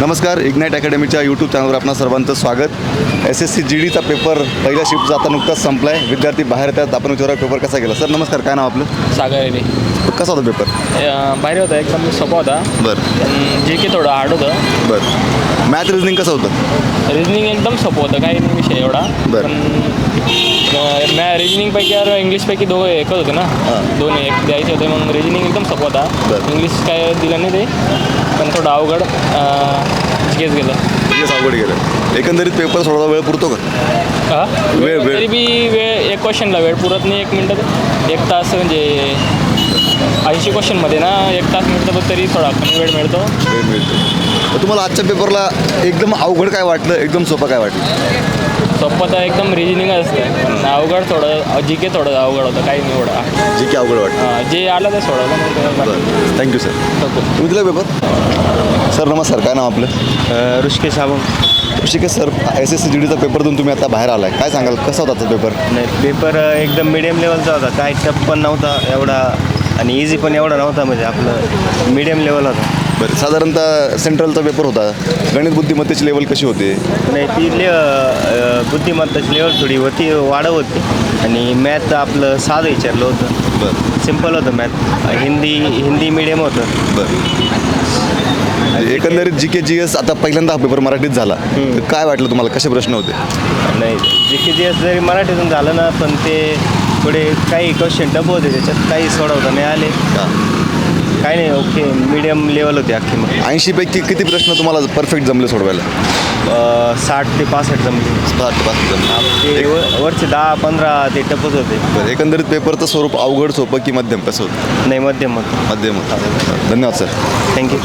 नमस्कार ignite अकॅडमीच्या YouTube चॅनलवर आपणा सर्वांचं स्वागत. एस एस सी जी डीचा पेपर पहिल्या शिफ्टचा आता नुकताच संपला आहे विद्यार्थी बाहेर येतात आपण विचारा पेपर कसा गेला? सर नमस्कार काय नाव आपलं? सागर आहे कसा होता पेपर बाहेर होता एकदम सोपा होता. बरं. जे की थोडं हार्ड होतं. बरं. मॅथ रिझनिंग कसं होतं रिजनिंग एकदम सोपं होतं काही नाही विषय एवढा बरं. मॅ रिजनिंगपैकी और इंग्लिशपैकी दोघं एकच होते ना हां. दोन एक द्यायचे होते मग रिजनिंग एकदम सोपं होता बरं. इंग्लिश काय दिलं नाही ते पण थोडं अवघड केस गेलं म्हणजे अवघड गेलं एकंदरीत पेपर सोडवा वेळ पुरतो का हा? वेळ- वेळ. तरी बी वेळ एक क्वेश्चनला वेळ पुरत नाही एक मिनटात एक तास म्हणजे ऐंशी क्वेश्चनमध्ये ना एक तास मिळतं तरी थोडा कमी वेळ मिळतो वेळ मिळतो तुम्हाला आजच्या पेपरला एकदम अवघड काय वाटलं? एकदम सोपं काय वाटलं? सोपं तर एकदम रिजनिंग असतं. अवघड थोडं जी के थोडं अवघड होतं काही नाही एवढं. जे की अवघड वाटलं. हां, जे आलं ते सोडवलं ते थँक्यू सर. तुम्ही दिला पेपर? सर नमस्कार. काय नाव आपलं? Rishikesh Sabang Rishikesh sir S S C G डीचा पेपर देऊन तुम्ही आता बाहेर आलाय. काय सांगाल? कसा होता आजचा पेपर? नाही पेपर एकदम मिडियम लेवलचा होता. काय टफ पण नव्हता एवढा आणि इझी पण एवढा नव्हता म्हणजे आपलं मिडियम लेवल होता. बरं साधारणतः सेंट्रलचा पेपर होता. गणित बुद्धिमत्तेची लेवल कशी होती? नाही ती ले बुद्धिमत्ताची लेवल थोडी होती वाढव होती. आणि मॅथ आपलं साधं विचारलं होतं. बरं. सिंपल होतं मॅथ हिंदी हिंदी मिडियम होतं. बरं. एकंदरीत जी के जी एस आता पहिल्यांदा हा पेपर मराठीत झाला. काय वाटलं तुम्हाला? कसे प्रश्न होते? नाही जे की जे जरी मराठीतून झालं ना पण ते थोडे काही क्वेश्चन टफ होते त्याच्यात काही सोडवता नाही आले. काही नाही ओके. मिडियम लेवल होते अख्खी मग. ऐंशीपैकी किती प्रश्न तुम्हाला परफेक्ट जमले सोडवायला? अ, साठ ते पासष्ट जमले. साठ पाच जमले. ते व- वरचे दहा पंधरा ते टपच होते. बरं एकंदरीत पेपरचं स्वरूप अवघड सोपं की मध्यम? कसं होतं? नाही मध्यम होतं. मध्यम होतं. धन्यवाद सर. थँक्यू